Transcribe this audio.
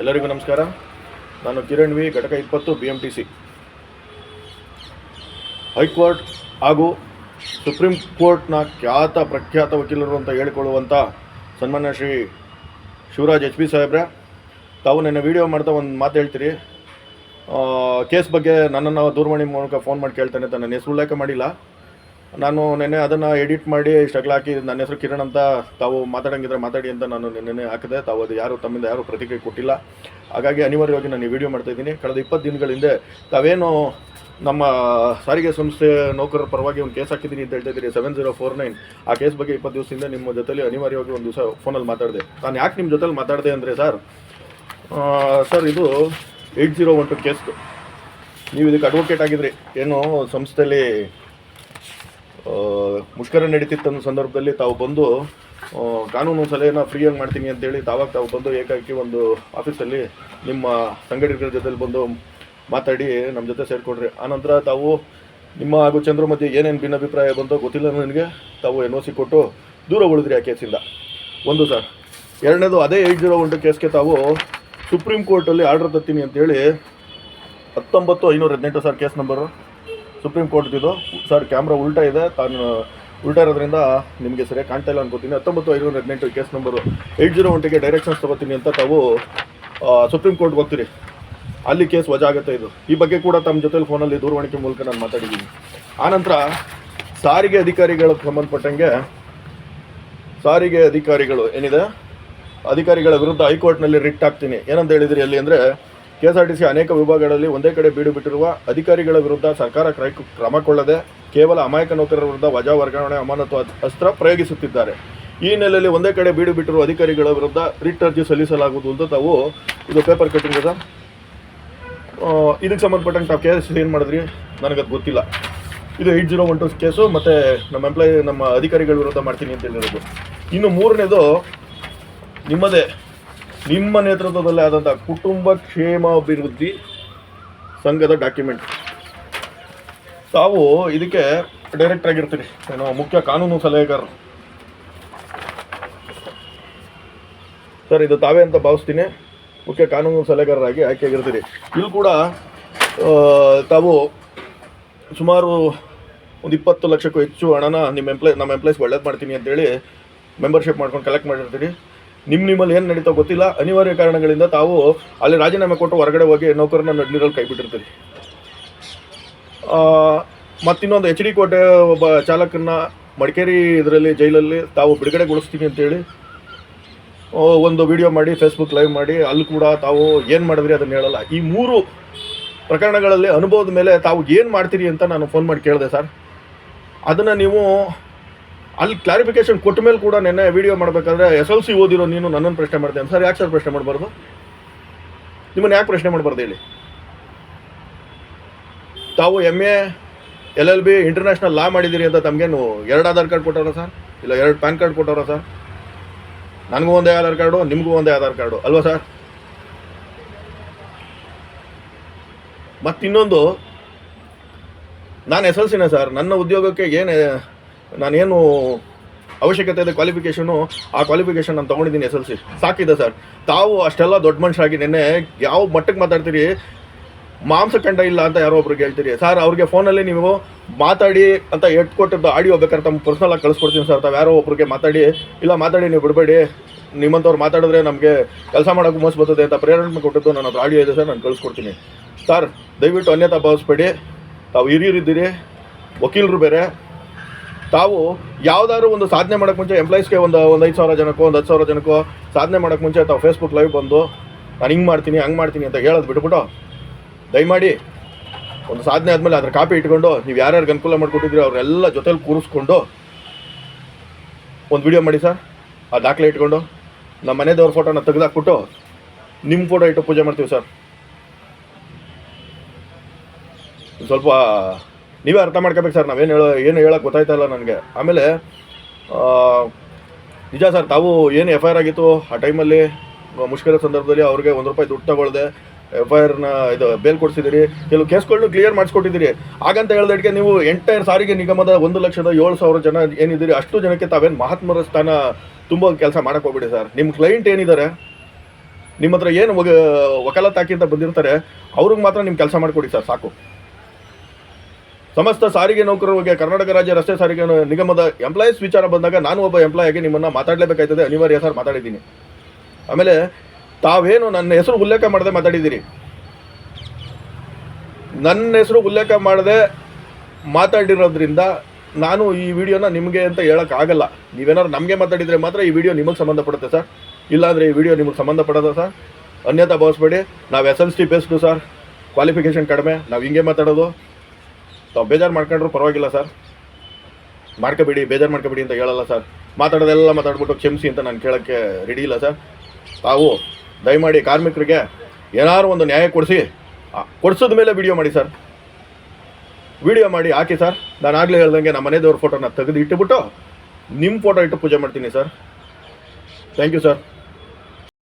ಎಲ್ಲರಿಗೂ ನಮಸ್ಕಾರ. ನಾನು ಕಿರಣ್ ವಿ, ಘಟಕ ಇಪ್ಪತ್ತು B M T C high court ಹಾಗೂ ಸುಪ್ರೀಂ ಕೋರ್ಟ್ನ ಖ್ಯಾತ ಪ್ರಖ್ಯಾತ ವಕೀಲರು ಅಂತ ಹೇಳಿಕೊಳ್ಳುವಂಥ ಸನ್ಮಾನ್ಯ ಶ್ರೀ ಶಿವರಾಜ್ ಎಚ್ ಪಿ ಸಾಹೇಬ್ರೆ, ತಾವು ನಿನ್ನೆ ವಿಡಿಯೋ ಮಾಡ್ತಾ ಒಂದು ಮಾತು ಹೇಳ್ತೀರಿ. ಕೇಸ್ ಬಗ್ಗೆ ನನ್ನನ್ನು ದೂರವಾಣಿ ಮೂಲಕ ಫೋನ್ ಮಾಡಿ ಕೇಳ್ತಾನೆ ಅಂತ ನನ್ನ ಹೆಸರು ಉಲ್ಲೇಖ ಮಾಡಿಲ್ಲ. ನಾನು ನೆನ್ನೆ ಅದನ್ನು ಎಡಿಟ್ ಮಾಡಿ ಸ್ಟ್ರಗಲ್ ಹಾಕಿ ನನ್ನ ಹೆಸರು ಕಿರಣ್ ಅಂತ ತಾವು ಮಾತಾಡಂಗಿದ್ರೆ ಮಾತಾಡಿ ಅಂತ ನಾನು ನೆನ್ನೆ ಹಾಕಿದೆ. ತಾವು ಅದು ಯಾರು, ತಮ್ಮಿಂದ ಯಾರು ಪ್ರತಿಕ್ರಿಯೆ ಕೊಟ್ಟಿಲ್ಲ. ಹಾಗಾಗಿ ಅನಿವಾರ್ಯವಾಗಿ ನಾನು ಈ ವಿಡಿಯೋ ಮಾಡ್ತಾ ಇದ್ದೀನಿ. ಕಳೆದ ಇಪ್ಪತ್ತು ದಿನಗಳ ಹಿಂದೆ ತಾವೇನು ನಮ್ಮ ಸಾರಿಗೆ ಸಂಸ್ಥೆ ನೌಕರರ ಪರವಾಗಿ ಒಂದು ಕೇಸ್ ಹಾಕಿದ್ದೀನಿ ಅಂತ ಹೇಳ್ತಾ ಇದ್ದೀರಿ. ಸೆವೆನ್ ಜೀರೋ ಫೋರ್ ನೈನ್ ಆ ಕೇಸ್ ಬಗ್ಗೆ ಇಪ್ಪತ್ತು ದಿವಸದಿಂದ ನಿಮ್ಮ ಜೊತೆಲಿ ಅನಿವಾರ್ಯವಾಗಿ ಒಂದು ದಿವಸ ಫೋನಲ್ಲಿ ಮಾತಾಡಿದೆ. ನಾನು ಯಾಕೆ ನಿಮ್ಮ ಜೊತೆಲಿ ಮಾತಾಡಿದೆ ಅಂದರೆ ಸರ್ ಸರ್ ಇದು ಏಯ್ಟ್ ಜೀರೋ ಒನ್ ಟು ಕೇಸ್ದು ನೀವು ಇದಕ್ಕೆ ಅಡ್ವೊಕೇಟ್ ಆಗಿದ್ರಿ. ಏನು ಸಂಸ್ಥೆಯಲ್ಲಿ ಮುಷ್ಕರ ನಡೀತಿತ್ತನ್ನ ಸಂದರ್ಭದಲ್ಲಿ ತಾವು ಬಂದು ಕಾನೂನು ಸಲಹೆನ ಫ್ರೀಯಾಗಿ ಮಾಡ್ತೀನಿ ಅಂತೇಳಿ ತಾವಾಗ ತಾವು ಬಂದು ಏಕಾಏಕಿ ಒಂದು ಆಫೀಸಲ್ಲಿ ನಿಮ್ಮ ಸಂಘಟಕರ ಜೊತೆಲಿ ಬಂದು ಮಾತಾಡಿ ನಮ್ಮ ಜೊತೆ ಸೇರಿಕೊಡ್ರಿ. ಆನಂತರ ತಾವು ನಿಮ್ಮ ಹಾಗೂ ಚಂದ್ರ ಮಧ್ಯೆ ಏನೇನು ಭಿನ್ನಾಭಿಪ್ರಾಯ ಬಂತೋ ಗೊತ್ತಿಲ್ಲ ನನಗೆ. ತಾವು ಎನ್ ಒ ಸಿ ಕೊಟ್ಟು ದೂರ ಉಳಿದ್ರಿ ಆ ಕೇಸಿಂದ. ಒಂದು ಸರ್, ಎರಡನೇದು ಅದೇ ಏಯ್ಟ್ ಜೀರೋ ಒಂದು ಕೇಸ್ಗೆ ತಾವು ಸುಪ್ರೀಂ ಕೋರ್ಟಲ್ಲಿ ಆರ್ಡರ್ ತತ್ತೀನಿ ಅಂತೇಳಿ ಹತ್ತೊಂಬತ್ತು ಐನೂರ ಹದಿನೆಂಟು ಸರ್ ಕೇಸ್ ನಂಬರು. ಸುಪ್ರೀಂ ಕೋರ್ಟ್ದಿದ್ದು ಸರ್ ಕ್ಯಾಮ್ರಾ ಉಲ್ಟಾ ಇದೆ. ತಾನು ಉಲ್ಟಾ ಇರೋದ್ರಿಂದ ನಿಮಗೆ ಸರಿಯಾಗಿ ಕಾಣ್ತಾ ಇಲ್ಲ ಅನ್ಕೋತೀನಿ. ಹತ್ತೊಂಬತ್ತು ಐನೂರ ಹದಿನೆಂಟು ಕೇಸ್ ನಂಬರು ಏಯ್ಟ್ ಜೀರೋ ಒನ್ಟಿಗೆ ಡೈರೆಕ್ಷನ್ಸ್ ತೊಗೋತೀನಿ ಅಂತ ತಾವು ಸುಪ್ರೀಂ ಕೋರ್ಟ್ಗೆ ಹೋಗ್ತೀರಿ. ಅಲ್ಲಿ ಕೇಸ್ ವಜಾ ಆಗುತ್ತೆ ಇದು. ಈ ಬಗ್ಗೆ ಕೂಡ ತಮ್ಮ ಜೊತೆಲಿ ಫೋನಲ್ಲಿ ದೂರವಾಣಿಕೆ ಮೂಲಕ ನಾನು ಮಾತಾಡಿದ್ದೀನಿ. ಆನಂತರ ಸಾರಿಗೆ ಅಧಿಕಾರಿಗಳಿಗೆ ಸಂಬಂಧಪಟ್ಟಂಗೆ, ಸಾರಿಗೆ ಅಧಿಕಾರಿಗಳು ಏನಿದೆ? ಅಧಿಕಾರಿಗಳ ವಿರುದ್ಧ ಹೈಕೋರ್ಟ್ನಲ್ಲಿ ರಿಟ್ ಹಾಕ್ತೀನಿ. ಏನಂತ ಹೇಳಿದ್ರಿ ಅಲ್ಲಿ ಅಂದರೆ ಕೆ ಎಸ್ ಆರ್ ಟಿ ಅನೇಕ ವಿಭಾಗಗಳಲ್ಲಿ ಒಂದೇ ಕಡೆ ಬೀಡು ಬಿಟ್ಟಿರುವ ಅಧಿಕಾರಿಗಳ ವಿರುದ್ಧ ಸರ್ಕಾರ ಕ್ರೈ- ಕ್ರಮ ಕೊಳ್ಳದೆ ಕೇವಲ ಅಮಾಯಕ ನೌಕರರ ವಿರುದ್ಧ ವಜಾ ವರ್ಗಾವಣೆ ಅಮಾನತು ಅಸ್ತ್ರ ಪ್ರಯೋಗಿಸುತ್ತಿದ್ದಾರೆ. ಈ ಹಿನ್ನೆಲೆಯಲ್ಲಿ ಒಂದೇ ಕಡೆ ಬೀಡು ಬಿಟ್ಟಿರುವ ಅಧಿಕಾರಿಗಳ ವಿರುದ್ಧ ರಿಟ್ ಅರ್ಜಿ ಸಲ್ಲಿಸಲಾಗುವುದು ಅಂತ ತಾವು ಇದು ಪೇಪರ್ ಕಟ್ಟಿಂಗ್ ಅದ. ಇದಕ್ಕೆ ಸಂಬಂಧಪಟ್ಟಂಗೆ ತಾವು ಕೇಸ್ ಏನು ಮಾಡಿದ್ರಿ? ನನಗದು ಗೊತ್ತಿಲ್ಲ. ಇದು eight zero one two case ಮತ್ತು ನಮ್ಮ ಎಂಪ್ಲಾಯಿ ನಮ್ಮ ಅಧಿಕಾರಿಗಳ ವಿರುದ್ಧ ಮಾಡ್ತೀನಿ ಅಂತ ಹೇಳಿರೋದು. ಇನ್ನು ಮೂರನೇದು ನಿಮ್ಮದೇ. ನಿಮ್ಮ ನೇತೃತ್ವದಲ್ಲಿ ಆದಂಥ ಕುಟುಂಬ ಕ್ಷೇಮಾಭಿವೃದ್ಧಿ ಸಂಘದ ಡಾಕ್ಯುಮೆಂಟ್ ತಾವು ಇದಕ್ಕೆ ಡೈರೆಕ್ಟ್ ಆಗಿರ್ತೀರಿ. ಏನು, ಮುಖ್ಯ ಕಾನೂನು ಸಲಹೆಗಾರರು. ಸರ್, ಇದು ತಾವೇ ಅಂತ ಭಾವಿಸ್ತೀನಿ. ಮುಖ್ಯ ಕಾನೂನು ಸಲಹೆಗಾರರಾಗಿ ಆಯ್ಕೆ ಆಗಿರ್ತೀರಿ ಇಲ್ಲಿ ಕೂಡ ತಾವು ಸುಮಾರು ಒಂದು ಇಪ್ಪತ್ತು ಲಕ್ಷಕ್ಕೂ ಹೆಚ್ಚು ಹಣನ ನಿಮ್ಮ ಎಂಪ್ಲಾಯ್ ನಮ್ಮ ಎಂಪ್ಲಾಯ್ಸ್ ಒಳ್ಳೇದು ಮಾಡ್ತೀನಿ ಅಂತೇಳಿ ಮೆಂಬರ್ಶಿಪ್ ಮಾಡ್ಕೊಂಡು ಕಲೆಕ್ಟ್ ಮಾಡಿರ್ತೀರಿ. ನಿಮ್ಮ ನಿಮ್ಮಲ್ಲಿ ಏನು ನಡೀತೋ ಗೊತ್ತಿಲ್ಲ. ಅನಿವಾರ್ಯ ಕಾರಣಗಳಿಂದ ತಾವು ಅಲ್ಲಿ ರಾಜೀನಾಮೆ ಕೊಟ್ಟು ಹೊರಗಡೆ ಹೋಗಿ ನೌಕರನ ನಡ್ನೀರಲ್ಲಿ ಕೈಬಿಟ್ಟಿರ್ತೀರಿ. ಮತ್ತಿನ್ನೊಂದು ಎಚ್ ಡಿ ಕೋಟೆ ಒಬ್ಬ ಚಾಲಕನ್ನ ಮಡಿಕೇರಿ ಇದರಲ್ಲಿ ಜೈಲಲ್ಲಿ ತಾವು ಬಿಡುಗಡೆಗೊಳಿಸ್ತೀನಿ ಅಂತೇಳಿ ಒಂದು ವಿಡಿಯೋ ಮಾಡಿ ಫೇಸ್ಬುಕ್ ಲೈವ್ ಮಾಡಿ, ಅಲ್ಲಿ ಕೂಡ ತಾವು ಏನು ಮಾಡಿದ್ರಿ ಅದನ್ನು ಹೇಳಲ್ಲ. ಈ ಮೂರು ಪ್ರಕರಣಗಳಲ್ಲಿ ಅನುಭವದ ಮೇಲೆ ತಾವು ಏನು ಮಾಡ್ತೀರಿ ಅಂತ ನಾನು ಫೋನ್ ಮಾಡಿ ಕೇಳಿದೆ ಸರ್. ಅದನ್ನು ನೀವು ಅಲ್ಲಿ ಕ್ಲಾರಿಫಿಕೇಶನ್ ಕೊಟ್ಟ ಮೇಲೆ ಕೂಡ ನೆನ್ನೆ ವಿಡಿಯೋ ಮಾಡಬೇಕಾದ್ರೆ ಎಸ್ ಎಲ್ ಸಿ ಓದಿರೋ ನೀನು ನನ್ನನ್ನು ಪ್ರಶ್ನೆ ಮಾಡ್ತೇನೆ ಸರ್, ಯಾಕೆ ಸರ್ ಪ್ರಶ್ನೆ ಮಾಡಬಾರ್ದು? ನಿಮ್ಮನ್ನು ಯಾಕೆ ಪ್ರಶ್ನೆ ಮಾಡಬಾರ್ದು ಹೇಳಿ? ತಾವು M A L L B international law ಮಾಡಿದ್ದೀರಿ ಅಂತ ತಮಗೇನು ಎರಡು ಆಧಾರ್ ಕಾರ್ಡ್ ಕೊಟ್ಟವ್ರ ಸರ್? ಇಲ್ಲ, ಎರಡು ಪ್ಯಾನ್ ಕಾರ್ಡ್ ಕೊಟ್ಟವ್ರ ಸರ್? ನನಗೂ ಒಂದೇ ಆಧಾರ್ ಕಾರ್ಡು, ನಿಮಗೂ ಒಂದೇ ಆಧಾರ್ ಕಾರ್ಡು. ಅಲ್ವಾ ಸರ್? ಮತ್ತಿನ್ನೊಂದು, ನಾನು ಎಸ್ ಎಲ್ ಸಿನ ಸರ್, ನನ್ನ ಉದ್ಯೋಗಕ್ಕೆ ಏನು ನಾನೇನು ಅವಶ್ಯಕತೆ ಇದೆ ಕ್ವಾಲಿಫಿಕೇಷನು ಆ ಕ್ವಾಲಿಫಿಕೇಷನ್ ನಾನು ತೊಗೊಂಡಿದ್ದೀನಿ ಎಸ್ ಎಲ್ ಸಿ ಸಾಕಿದೆ ಸರ್ ತಾವು ಅಷ್ಟೆಲ್ಲ ದೊಡ್ಡ ಮನುಷ್ಯರಾಗಿ ನಿನ್ನೆ ಯಾವ ಮಟ್ಟಕ್ಕೆ ಮಾತಾಡ್ತೀರಿ? ಮಾಂಸ ಕಂಡ ಇಲ್ಲ ಅಂತ ಯಾರೋ ಒಬ್ರಿಗೆ ಹೇಳ್ತೀರಿ ಸರ್ ಅವ್ರಿಗೆ ಫೋನಲ್ಲಿ ನೀವು ಮಾತಾಡಿ ಅಂತ ಕೊಟ್ಟಿದ್ದು ಆಡಿಯೋ ಬೇಕಾದ್ರೆ ತಮ್ಮ ಪರ್ಸ್ನಲ್ ಆಗಿ ಕಳಿಸ್ಕೊಡ್ತೀನಿ ಸರ್ ತಾವು ಯಾರೋ ಒಬ್ರಿಗೆ ಮಾತಾಡಿ, ಇಲ್ಲ ಮಾತಾಡಿ, ನೀವು ಬಿಡಬೇಡಿ. ನಿಮ್ಮಂಥವ್ರು ಮಾತಾಡಿದ್ರೆ ನಮಗೆ ಕೆಲಸ ಮಾಡೋಕೆ ಮೋಸ ಬರ್ತದೆ ಅಂತ ಪ್ರೇರಣೆ ಕೊಟ್ಟಿದ್ದು ನನ್ನ ಹತ್ರ ಆಡಿಯೋ ಇದೆ ಸರ್ ನಾನು ಕಳಿಸ್ಕೊಡ್ತೀನಿ. ಸರ್ ದಯವಿಟ್ಟು ಅನ್ಯತಾ ಭಾವಿಸ್ಬೇಡಿ. ತಾವು ಹಿರಿಯರಿದ್ದೀರಿ, ವಕೀಲರು ಬೇರೆ. ತಾವು ಯಾವ್ದಾದ್ರು ಒಂದು ಸಾಧನೆ ಮಾಡೋಕ್ಕೆ ಮುಂಚೆ ಎಂಪ್ಲಾಯೀಸ್ಗೆ ಒಂದು ಒಂದು ಐದು ಸಾವಿರ ಜನಕ್ಕೋ, ಒಂದು ಹತ್ತು ಸಾವಿರ ಜನಕ್ಕೋ ಸಾಧನೆ ಮಾಡೋಕೆ ಮುಂಚೆ ತಾವು ಫೇಸ್ಬುಕ್ ಲೈವ್ ಬಂದು, ನಾನು ಹಿಂಗೆ ಮಾಡ್ತೀನಿ, ಹಂಗೆ ಮಾಡ್ತೀನಿ ಅಂತ ಹೇಳೋದು ಬಿಟ್ಬಿಟ್ಟು, ದಯಮಾಡಿ ಒಂದು ಸಾಧನೆ ಆದಮೇಲೆ ಅದ್ರ ಕಾಪಿ ಇಟ್ಕೊಂಡು ನೀವು ಯಾರ್ಯಾರಿಗೆ ಅನುಕೂಲ ಮಾಡಿಕೊಟ್ಟಿದ್ರಿ ಅವರೆಲ್ಲ ಜೊತೆಲಿ ಕೂರಿಸ್ಕೊಂಡು ಒಂದು ವಿಡಿಯೋ ಮಾಡಿ ಸರ್. ಆ ದಾಖಲೆ ಇಟ್ಕೊಂಡು ನಮ್ಮ ಮನೆದವ್ರ ಫೋಟೋನ ತೆಗೆದಾಕ್ಬಿಟ್ಟು ನಿಮ್ಮ ಫೋಟೋ ಇಟ್ಟು ಪೂಜೆ ಮಾಡ್ತೀವಿ ಸರ್. ಸ್ವಲ್ಪ ನೀವೇ ಅರ್ಥ ಮಾಡ್ಕೋಬೇಕು ಸರ್, ನಾವೇನು ಹೇಳೋ ಏನು ಹೇಳೋಕೆ ಗೊತ್ತಾಯ್ತಾ ಇಲ್ಲ ನನಗೆ. ಆಮೇಲೆ ನಿಜ ಸರ್, ತಾವು ಏನು ಎಫ್ ಐ ಆರ್ ಆಗಿತ್ತು? ಆ ಟೈಮಲ್ಲಿ, ಮುಷ್ಕರ ಸಂದರ್ಭದಲ್ಲಿ ಅವ್ರಿಗೆ ಒಂದು ರೂಪಾಯಿ ದುಡ್ಡು ತಗೊಳ್ದೆ ಎಫ್ ಐ ಆರ್ನ ಇದು ಬೇಲ್ ಕೊಡಿಸಿದಿರಿ ಕೆಲವು ಕೇಸ್ಗಳನ್ನು ಕ್ಲಿಯರ್ ಮಾಡಿಸ್ಕೊಟ್ಟಿದ್ದೀರಿ. ಹಾಗಂತ ಹೇಳಿದಕ್ಕೆ ನೀವು ಎಂಟೈರ್ ಸಾರಿಗೆ ನಿಗಮದ ಒಂದು ಲಕ್ಷದ ಏಳು ಸಾವಿರ ಜನ ಏನಿದ್ದೀರಿ, ಅಷ್ಟು ಜನಕ್ಕೆ ತಾವೇನು ಮಹಾತ್ಮರ ಸ್ಥಾನ ತುಂಬ ಕೆಲಸ ಮಾಡೋಕೆ ಹೋಗ್ಬಿಡಿ ಸರ್. ನಿಮ್ಮ ಕ್ಲೈಂಟ್ ಏನಿದ್ದಾರೆ ನಿಮ್ಮ ಹತ್ರ ಏನು ಹಾಕಿ ಅಂತ ಬಂದಿರ್ತಾರೆ, ಅವ್ರಿಗೆ ಮಾತ್ರ ನಿಮ್ಮ ಕೆಲಸ ಮಾಡಿಕೊಡಿ ಸರ್, ಸಾಕು. ಸಮಸ್ತ ಸಾರಿಗೆ ನೌಕರರಿಗೆ ಕರ್ನಾಟಕ ರಾಜ್ಯ ರಸ್ತೆ ಸಾರಿಗೆ ನಿಗಮದ ಎಂಪ್ಲಾಯೀಸ್ ವಿಚಾರ ಬಂದಾಗ ನಾನು ಒಬ್ಬ ಎಂಪ್ಲಾಯ್ ಆಗಿ ನಿಮ್ಮನ್ನು ಮಾತಾಡಲೇಬೇಕಾಯ್ತದೆ. ಅನಿವಾರ್ಯ ಸರ್, ಮಾತಾಡಿದ್ದೀನಿ. ಆಮೇಲೆ ತಾವೇನು ನನ್ನ ಹೆಸರು ಉಲ್ಲೇಖ ಮಾಡದೆ ಮಾತಾಡಿದ್ದೀರಿ? ನನ್ನ ಹೆಸರು ಉಲ್ಲೇಖ ಮಾಡದೆ ಮಾತಾಡಿರೋದ್ರಿಂದ ನಾನು ಈ ವಿಡಿಯೋನ ನಿಮಗೆ ಅಂತ ಹೇಳೋಕ್ಕಾಗಲ್ಲ. ನೀವೇನಾದ್ರು ನಮಗೆ ಮಾತಾಡಿದರೆ ಮಾತ್ರ ಈ ವಿಡಿಯೋ ನಿಮಗೆ ಸಂಬಂಧಪಡುತ್ತೆ ಸರ್. ಇಲ್ಲಾಂದರೆ ಈ ವಿಡಿಯೋ ನಿಮಗೆ ಸಂಬಂಧಪಡೋದ ಸರ್. ಅನ್ಯತಾ ಭಾವಿಸ್ಬೇಡಿ. ನಾವು S L C based sir. Qualification ಕಡಿಮೆ. ನಾವು ಹಿಂಗೆ ಮಾತಾಡೋದು. ತಾವು ಬೇಜಾರು ಮಾಡ್ಕೊಂಡ್ರು ಪರವಾಗಿಲ್ಲ ಸರ್. ಮಾಡ್ಕೋಬೇಡಿ, ಬೇಜಾರು ಮಾಡ್ಕೋಬೇಡಿ ಅಂತ ಹೇಳಲ್ಲ ಸರ್. ಮಾತಾಡೋದೆಲ್ಲ ಮಾತಾಡ್ಬಿಟ್ಟು ಕ್ಷಮಿಸಿ ಅಂತ ನಾನು ಕೇಳೋಕ್ಕೆ ರೆಡಿ ಇಲ್ಲ ಸರ್. ತಾವು ದಯಮಾಡಿ ಕಾರ್ಮಿಕರಿಗೆ ಏನಾದ್ರು ಒಂದು ನ್ಯಾಯ ಕೊಡಿಸಿ ಕೊಡಿಸಿದ ಮೇಲೆ ವಿಡಿಯೋ ಮಾಡಿ ಸರ್. ವಿಡಿಯೋ ಮಾಡಿ ಹಾಕಿ ಸರ್. ನಾನು ಆಗಲೇ ಹೇಳ್ದಂಗೆ ನಮ್ಮ ಮನೆಯವ್ರ ಫೋಟೋನ ತೆಗೆದು ಇಟ್ಟುಬಿಟ್ಟು ನಿಮ್ಮ ಫೋಟೋ ಇಟ್ಟು ಪೂಜೆ ಮಾಡ್ತೀನಿ ಸರ್. Thank you sir